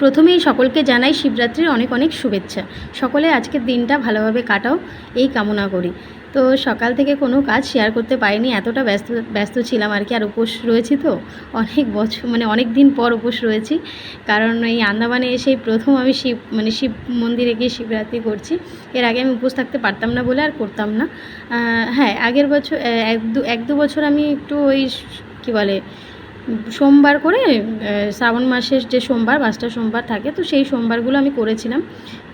প্রথমেই সকলকে জানাই শিবরাত্রির অনেক অনেক শুভেচ্ছা। সকলে আজকের দিনটা ভালোভাবে কাটাও, এই কামনা করি। তো সকাল থেকে কোনো কাজ শেয়ার করতে পারিনি, এতটা ব্যস্ত ব্যস্ত ছিলাম আর কি, আর উপোস রয়েছি তো। অনেক বছর মানে অনেক দিন পর উপোস রয়েছি। কারণ এই আন্দামানে এসেই প্রথম আমি শিব মানে শিব মন্দিরে গিয়ে শিবরাত্রি করছি। এর আগে আমি উপোস থাকতে পারতাম না বলে আর করতাম না। হ্যাঁ আগের বছর এক দু এক দু বছর আমি একটু ওই, কী বলে সোমবার করে শ্রাবণ মাসের যে সোমবার, পাঁচটা সোমবার থাকে, তো সেই সোমবারগুলো আমি করেছিলাম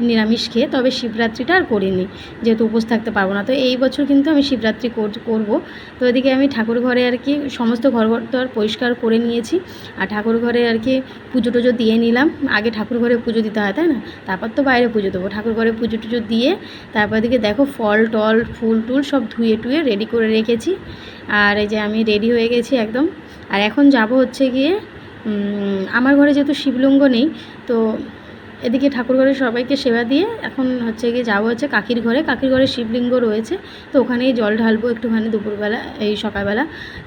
নিরামিষ খেয়ে, তবে শিবরাত্রিটা আর করিনি, যেহেতু উপোস থাকতে পারব না। তো এই বছর কিন্তু আমি শিবরাত্রি কর- করব। তো এদিকে আমি ঠাকুর ঘরে আর কি সমস্ত ঘর ঘর তো আর পরিষ্কার করে নিয়েছি, আর ঠাকুর ঘরে আর কি পুজো টুজো দিয়ে নিলাম। আগে ঠাকুর ঘরে পুজো দিতে হয়, তাই না? তারপর তো বাইরে পুজো দেবো। ঠাকুর ঘরে পুজো টুজো দিয়ে, তারপর এদিকে দেখো ফল, টল, ফুল, টুল সব ধুয়ে টুয়ে রেডি করে রেখেছি। আর এই যে আমি রেডি হয়ে গেছি একদম আর এখন যাব হচ্ছে গিয়ে আমার ঘরে যেহেতু শিবলিঙ্গ নেই তো এদিকে ঠাকুর ঘরে সবাইকে সেবা দিয়ে এখন হচ্ছে গিয়ে যাব হচ্ছে কাকির ঘরে। কাকির ঘরে শিবলিঙ্গ রয়েছে, তো ওখানেই জল ঢালবো একটুখানি দুপুরবেলা, এই সকালবেলা।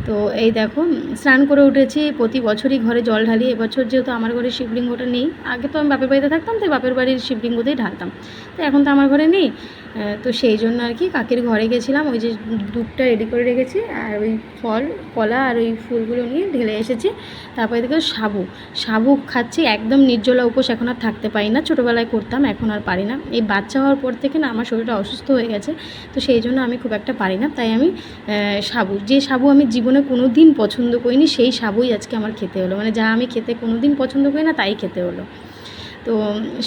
তো এই দেখো, স্নান করে উঠেছি, প্রতি বছরই ঘরে জল ঢালি। এবছর যেহেতু আমার ঘরে শিবলিঙ্গটা নেই, আগে তো আমি বাপের বাড়িতে থাকতাম, তাই বাপের বাড়ির শিবলিঙ্গতেই ঢালতাম। তো এখন তো আমার ঘরে নেই তো সেই জন্য আর কি কাকির ঘরে গেছিলাম। ওই যে দুধটা রেডি করে রেখেছি, আর ওই ফল, কলা আর ওই ফুলগুলো নিয়ে ঢেলে এসেছি। তারপরে দেখো শাবু সাবু খাচ্ছি, একদম নির্জলা উপোস এখন আর থাকতে পারি না, ছোটোবেলায় করতাম, এখন আর পারি না। এই বাচ্চা হওয়ার পর থেকে না আমার শরীরটা অসুস্থ হয়ে গেছে, তো সেই জন্য আমি খুব একটা পারি না। তাই আমি সাবু, যে সাবু আমি জীবনে কোনো দিন পছন্দ করিনি, সেই সাবুই আজকে আমার খেতে হলো। মানে যা আমি খেতে কোনো দিন পছন্দ করি না, তাই খেতে হলো। তো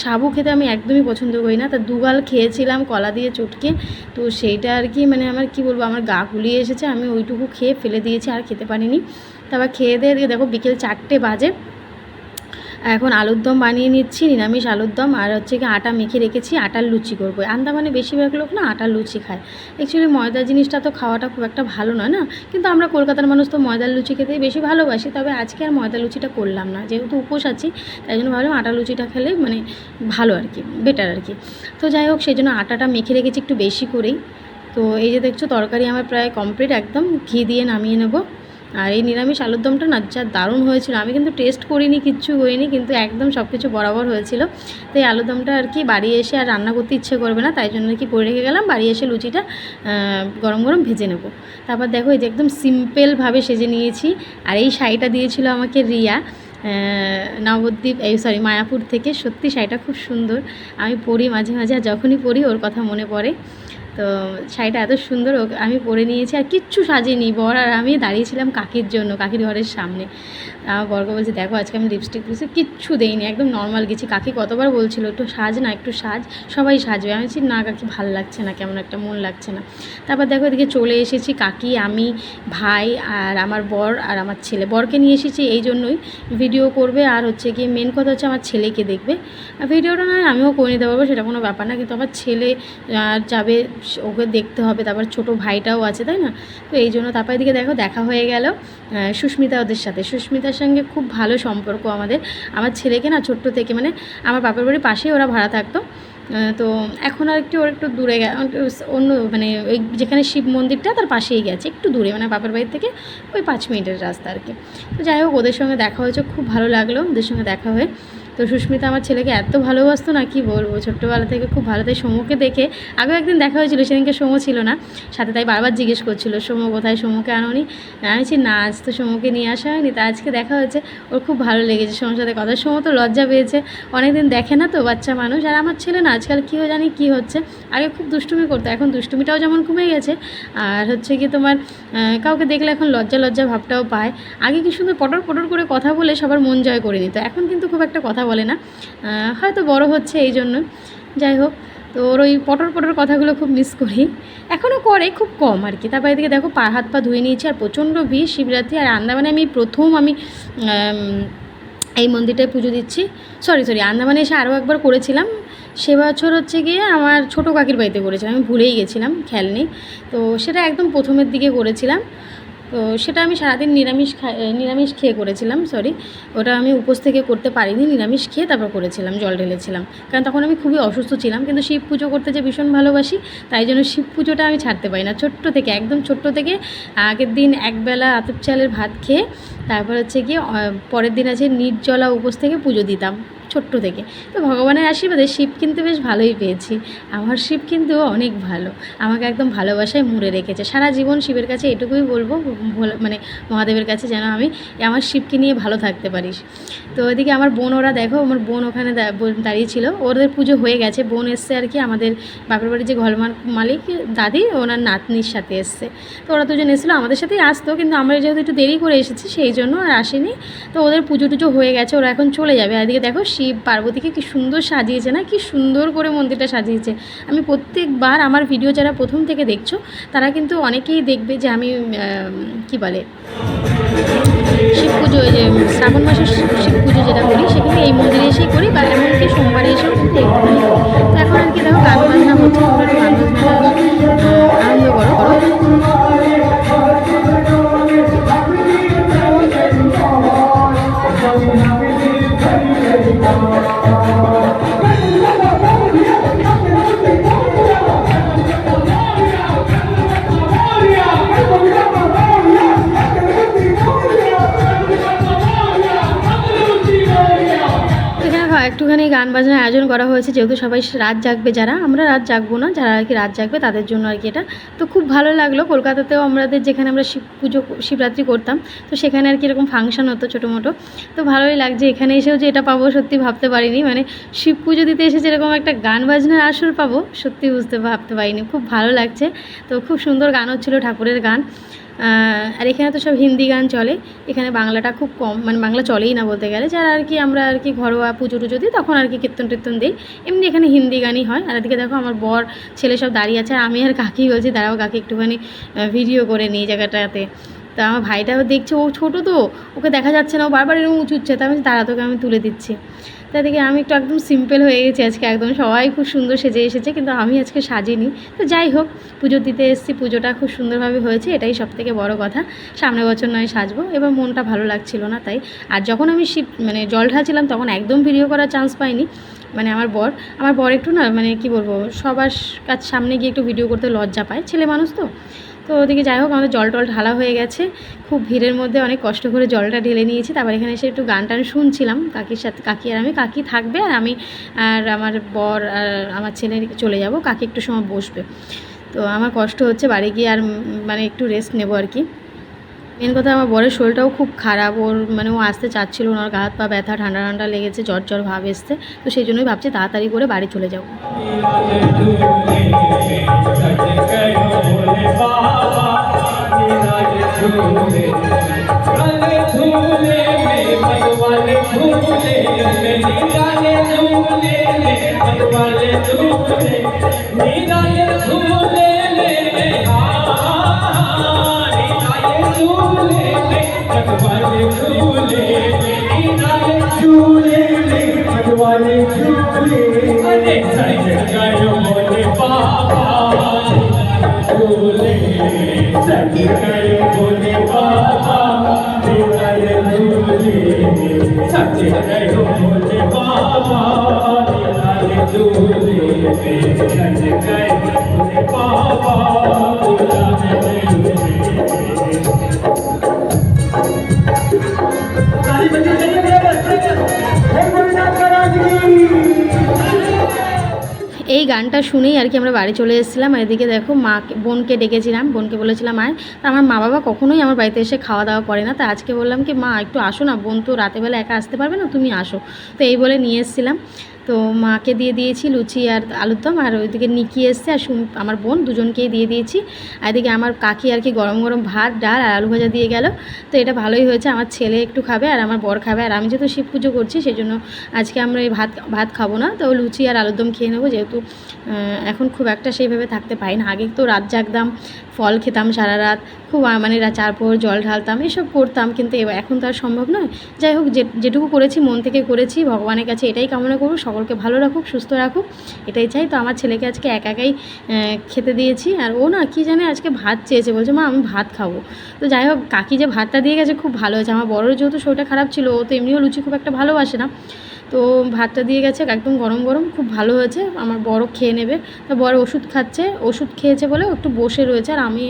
সাবু খেতে আমি একদমই পছন্দ করি না। তা দুগাল খেয়েছিলাম কলা দিয়ে চটকে, তো সেইটা আর কি মানে আমার কি বলব, আমার গা গুলিয়ে এসেছে, আমি ওইটুকু খেয়ে ফেলে দিয়েছি, আর খেতে পারিনি। তারপর খেয়ে দিয়ে দেখো বিকেল চারটে বাজে এখন আলুর দম বানিয়ে নিচ্ছি, নিরামিষ আলুর দম আর হচ্ছে কি আটা মেখে রেখেছি, আটার লুচি করব। আন্দামানে বেশিরভাগ লোক না আটার লুচি খায়। অ্যাকচুয়ালি ময়দা জিনিসটা তো খাওয়াটা খুব একটা ভালো নয় না? কিন্তু আমরা কলকাতার মানুষ তো ময়দার লুচি খেতেই বেশি ভালোবাসি, তবে আজকে আর ময়দা লুচিটা করলাম না। যেহেতু উপোস আছি, তাই জন্য ভাবলাম আটা লুচিটা খেলে মানে ভালো আর কি বেটার আর কি। তো যাই হোক সেই জন্য আটাটা মেখে রেখেছি একটু বেশি করেই। তো এই যে দেখছ, তরকারি আমার প্রায় কমপ্লিট একদম ঘি দিয়ে নামিয়ে নেব। আর এই নিরামিষ আলুর দমটা না যা দারুণ হয়েছিল। আমি কিন্তু টেস্ট করিনি, কিচ্ছু করিনি, কিন্তু একদম সব কিছু বরাবর হয়েছিল। তো এই আলুর দমটা আর কি বাড়ি এসে আর রান্না করতে ইচ্ছে করবে না, তাই জন্য আর কি করে রেখে গেলাম। বাড়ি এসে লুচিটা গরম গরম ভেজে নেব। তারপর দেখো এই যে একদম সিম্পলভাবে সেজে নিয়েছি। আর এই শাড়িটা দিয়েছিল আমাকে রিয়া নবদ্বীপ, এই সরি মায়াপুর থেকে। সত্যি শাড়িটা খুব সুন্দর। আমি পরি মাঝে মাঝে, আর যখনই পরি ওর কথা মনে পড়ে। তো শাড়িটা এত সুন্দর আমি পরে নিয়েছি আর কিচ্ছু সাজিনি, বর আর আমি দাঁড়িয়েছিলাম কাকির জন্য, কাকির ঘরের সামনে। আমার বরকে বলছে, দেখো, আজকে আমি লিপস্টিক দিয়েছি, কিচ্ছু দেইনি, একদম নর্মাল গেছি। কাকি কতবার বলছিল, একটু সাজ না, একটু সাজ। সবাই সাজবে। আমি বলছি, না কাকি, ভালো লাগছে না, কেমন একটা মন লাগছে না। তারপর দেখো এদিকে চলে এসেছি কাকি, আমি, ভাই আর আমার বর আর আমার ছেলে। বরকে নিয়ে এসেছি এই জন্যই ভিডিও করবে। আর হচ্ছে গিয়ে মেন কথা হচ্ছে আমার ছেলেকে দেখবে। ভিডিওটা না আমিও করে নিতে পারব, সেটা কোনো ব্যাপার না। কিন্তু আমার ছেলে যাবে ওকে দেখতে হবে, তারপর ছোট ভাইটাও আছে, তাই না? তো এই জন্য তারপর এদিকে দেখো, দেখা হয়ে গেল সুস্মিতা ওদের সাথে। সুস্মিতার সঙ্গে খুব ভালো সম্পর্ক আমাদের। আমার ছেলেকে না ছোট্ট থেকে মানে আমার বাপের বাড়ির পাশেই ওরা ভাড়া থাকতো। তো এখন আর একটু, ওর একটু দূরে অন্য মানে ওই যেখানে শিব মন্দিরটা তার পাশেই গেছে, একটু দূরে মানে বাপের বাড়ি থেকে ওই পাঁচ মিনিটের রাস্তা আর কি। তো যাই হোক, ওদের সঙ্গে দেখা হয়েছে, খুব ভালো লাগল ওদের সঙ্গে দেখা হয়ে। তো সুস্মিতা আমার ছেলেকে এত ভালোবাসতো না, কি বলব? ছোট্টবেলা থেকে খুব ভালো, তাই সমুকে দেখে আগেও একদিন দেখা হয়েছিল, সেদিনকে সমু ছিল না, সাথে তাই বারবার জিজ্ঞেস করছিল, সমু কোথায়? সমুকে আনোনি? আমি বলছি, না, আজ তো সমুকে নিয়ে আসা হয়নি, তা আজকে দেখা হয়েছে, ওর খুব ভালো লেগেছে সমুর সাথে কথা। সমু তো লজ্জা পেয়েছে, অনেকদিন দেখে না তো বাচ্চা মানুষ, আর আমার ছেলে না, আজকাল কী জানি কী হচ্ছে, আগে খুব দুষ্টুমি করতো, এখন দুষ্টুমিটাও যেমন কমে গেছে, আর হচ্ছে কি তোমার কাউকে দেখলে এখন লজ্জা লজ্জা ভাবটাও পায়, আগে কি সুন্দর পটর পটর করে কথা বলে সবার মন জয় করে নিত এখন কিন্তু খুব একটা কথা বলে না। হয়তো বড় হচ্ছে এই জন্য। যাই হোক, তো ওর ওই পটর পটর কথাগুলো খুব মিস করি। এখনও করে, খুব কম আর কি। তারপর এদিকে দেখো পা হাত পা ধুয়ে নিয়েছি আর প্রচণ্ড ভিড়, শিবরাত্রি আর আন্দামানে আমি প্রথম আমি এই মন্দিরটায় পুজো দিচ্ছি। সরি সরি আন্দামানে এসে আরও একবার করেছিলাম। সে বছর হচ্ছে গিয়ে আমার ছোটো কাকির বাড়িতে করেছিলাম। আমি ভুলেই গেছিলাম, খেয়াল নেই। তো সেটা একদম প্রথমের দিকে করেছিলাম। তো সেটা আমি সারাদিন নিরামিষ নিরামিষ খেয়ে করেছিলাম সরি ওটা আমি উপোস থেকে করতে পারিনি, নিরামিষ খেয়ে তারপর করেছিলাম, জল ঢেলেছিলাম। কারণ তখন আমি খুবই অসুস্থ ছিলাম, কিন্তু শিব পুজো করতে যে ভীষণ ভালোবাসি, তাই জন্য শিব পুজোটা আমি ছাড়তে পারি না, ছোট্ট থেকে, একদম ছোট্ট থেকে। আগের দিন একবেলা আতপ চালের ভাত খেয়ে, তারপর হচ্ছে গিয়ে পরের দিন আছে নির্জলা উপোস থেকে পুজো দিতাম। ছোট্ট থেকে। তো ভগবানের আশীর্বাদে শিব কিন্তু বেশ ভালোই পেয়েছি। আমার শিব কিন্তু অনেক ভালো। আমাকে একদম ভালোবাসায় মুড়ে রেখেছে। সারা জীবন শিবের কাছে এটুকুই বলব মানে মহাদেবের কাছে যেন আমি আমার শিবকে নিয়ে ভালো থাকতে পারিস তো ওইদিকে আমার বোন, ওরা দেখো, আমার বোন ওখানে দাঁড়িয়ে ছিল। ওদের পুজো হয়ে গেছে। বোন এসছে আর কি আমাদের বাপের বাড়ির যে ঘর মালিক, দাদি, ওনার নাতনির সাথে এসছে। তো ওরা দুজন এসেছিল আমাদের সাথেই আসতো, কিন্তু আমরা যেহেতু একটু দেরি করে এসেছি, সেই জন্য আর আসেনি। তো ওদের পুজো টুজো হয়ে গেছে। ওরা এখন চলে যাবে। এদিকে দেখো শিব, পার্বতীকে কি সুন্দর সাজিয়েছে না? কি সুন্দর করে মন্দিরটা সাজিয়েছে। আমি প্রত্যেকবার আমার ভিডিও যারা প্রথম থেকে দেখছ, তারা কিন্তু অনেকেই দেখবে যে আমি কি বলে, শিব পুজো যে শ্রাবণ মাসের শিব গান বাজনার আয়োজন করা হয়েছে, যেহেতু সবাই রাত জাগবে যারা, আমরা রাত জাগবো না, যারা আর কি রাত জাগবে তাদের জন্য আর কি এটা। তো খুব ভালো লাগল, কলকাতাতেও আমাদের যেখানে আমরা শিব পুজো, শিবরাত্রি করতাম, তো সেখানে আর কি এরকম ফাংশন হতো ছোটো মোটো তো ভালোই লাগছে, এখানে এসেও যে এটা পাবো সত্যি ভাবতে পারিনি মানে শিব পুজো দিতে এসে যেরকম একটা গান বাজনার আসর পাবো, সত্যি বুঝতে ভাবতে পারিনি, খুব ভালো লাগছে। তো খুব সুন্দর গান হচ্ছিল ঠাকুরের গান। আর এখানে তো সব হিন্দি গান চলে। এখানে বাংলাটা খুব কম মানে বাংলা চলেই না বলতে গেলে। যারা আর কি আমরা আর কি ঘরোয়া পুজো টুজো দিই, তখন আর কি কীর্তন টীর্তন দিই। এমনি এখানে হিন্দি গানই হয়। আর এদিকে দেখো আমার বর, ছেলে সব দাঁড়িয়ে আছে। আর আমি আর কাকি বলছি, দাঁড়াও কাকি, একটুখানি ভিডিও করে নিই জায়গাটাতে। তা আমার ভাইটাও দেখছে, ও ছোটো তো, ওকে দেখা যাচ্ছে না, ও বারবার এরকম উঁচুচ্ছে তা আমি তারা তোকে আমি তুলে দিচ্ছি। তা দেখি আমি একটু একদম সিম্পল হয়ে গেছি আজকে একদম, সবাই খুব সুন্দর সেজে এসেছে, কিন্তু আমি আজকে সাজিনি। তো যাই হোক, পুজো দিতে এসেছি, পুজোটা খুব সুন্দরভাবে হয়েছে, এটাই সব থেকে বড় কথা। সামনে বছর নয় সাজবো, এবার মনটা ভালো লাগছিল না তাই। আর যখন আমি শিব মানে জল ঢালছিলাম, তখন একদম ভিডিও করার চান্স পাইনি। মানে আমার বর আমার বর একটু না মানে কি বলব, সবার কাছ, সামনে গিয়ে একটু ভিডিও করতে লজ্জা পায়। ছেলে মানুষ তো তো ওদিকে যাই হোক, আমাদের জল টল ঢালা হয়ে গেছে। খুব ভিড়ের মধ্যে অনেক কষ্ট করে জলটা ঢেলে নিয়েছি। তারপর এখানে এসে একটু গান টান শুনছিলাম, কাকির সাথে, কাকি আর আমি। কাকি থাকবে আর আমি আর আমার বর আর আমার ছেলে চলে যাব। কাকি একটু সময় বসবে। তো আমার কষ্ট হচ্ছে বাড়ি গিয়ে আর মানে একটু রেস্ট নেব আর কি। মেন কথা আমার বরের শরীরটাও খুব খারাপ। ওর মানে ও আসতে চাচ্ছিল না, ওর হাত পা ব্যথা, ঠান্ডা ঠান্ডা লেগেছে, জ্বর জ্বর ভাব এসছে। তো সেই জন্যই ভাবছি তাড়াতাড়ি করে বাড়ি চলে যাব। এই গানটা শুনেই আর কি আমরা বাড়ি চলে এসেছিলাম। আর এদিকে দেখো মাকে, বোনকে ডেকেছিলাম। বোনকে বলেছিলাম তা আমার মা বাবা কখনোই আমার বাড়িতে এসে খাওয়া দাওয়া করে না। তা আজকে বললাম কি, মা, একটু আসো না, বোন তো রাতেবেলা একা আসতে পারবে না, তুমি আসো। তো এই বলে নিয়ে এসেছিলাম। তো মাকে দিয়ে দিয়েছি লুচি আর আলুর দম আর ওইদিকে নিকি এসছে আর আমার বোন দুজনকেই দিয়ে দিয়েছি। আর এদিকে আমার কাকি আর কি গরম গরম ভাত, ডাল আর আলু ভাজা দিয়ে গেল। তো এটা ভালোই হয়েছে, আমার ছেলে একটু খাবে আর আমার বর খাবে। আর আমি যেহেতু শিব পুজো করছি সেই জন্য আজকে আমরা এই ভাত ভাত খাব না। তো লুচি আর আলুর দম খেয়ে নেব, যেহেতু এখন খুব একটা সেইভাবে থাকতে পারি না। আগে তো রাত জাগতাম, ফল খেতাম সারা রাত, খুব মানে রা- চার পোহর জল ঢালতাম, এসব করতাম, কিন্তু এখন তো আর সম্ভব নয়। যাই হোক যেটুকু করেছি, মন থেকে করেছি, ভগবানের কাছে এটাই কামনা করব সকলকে ভালো রাখুক, সুস্থ রাখুক, এটাই চাই। তো আমার ছেলেকে আজকে একা একাই খেতে দিয়েছি। আর ও না, কি জানে আজকে ভাত চেয়েছে। বলছে, মা, আমি ভাত খাব। তো যাই হোক, কাকি যে ভাতটা দিয়ে গেছে খুব ভালো হয়েছে। আমার বড়োর যেহেতু শরীরটা খারাপ ছিল, ও তো এমনিও লুচি খুব একটা ভালোবাসে না। তো ভাতটা দিয়ে গেছে, একদম গরম গরম, খুব ভালো হয়েছে। আমার বড় খেয়ে নেবে। তো বড় ওষুধ খাচ্ছে, ওষুধ খেয়েছে বলে একটু বসে রয়েছে। আর আমি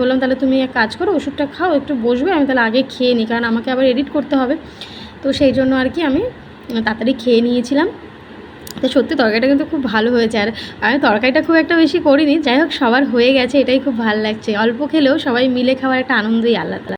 বললাম, তাহলে তুমি এক কাজ করো, ওষুধটা খাও, একটু বসবে, আমি তাহলে আগে খেয়ে নিই। কারণ আমাকে আবার এডিট করতে হবে। তো সেই জন্য আর কি আমি তাড়াতাড়ি খেয়ে নিয়েছিলাম। তো সত্যি তরকারিটা কিন্তু খুব ভালো হয়েছে। আর আমি তরকারিটা খুব একটা বেশি করিনি, যাই হোক সবার হয়ে গেছে, এটাই খুব ভালো লাগছে। অল্প খেলেও সবাই মিলে খাওয়ার একটা আনন্দই আলাদা।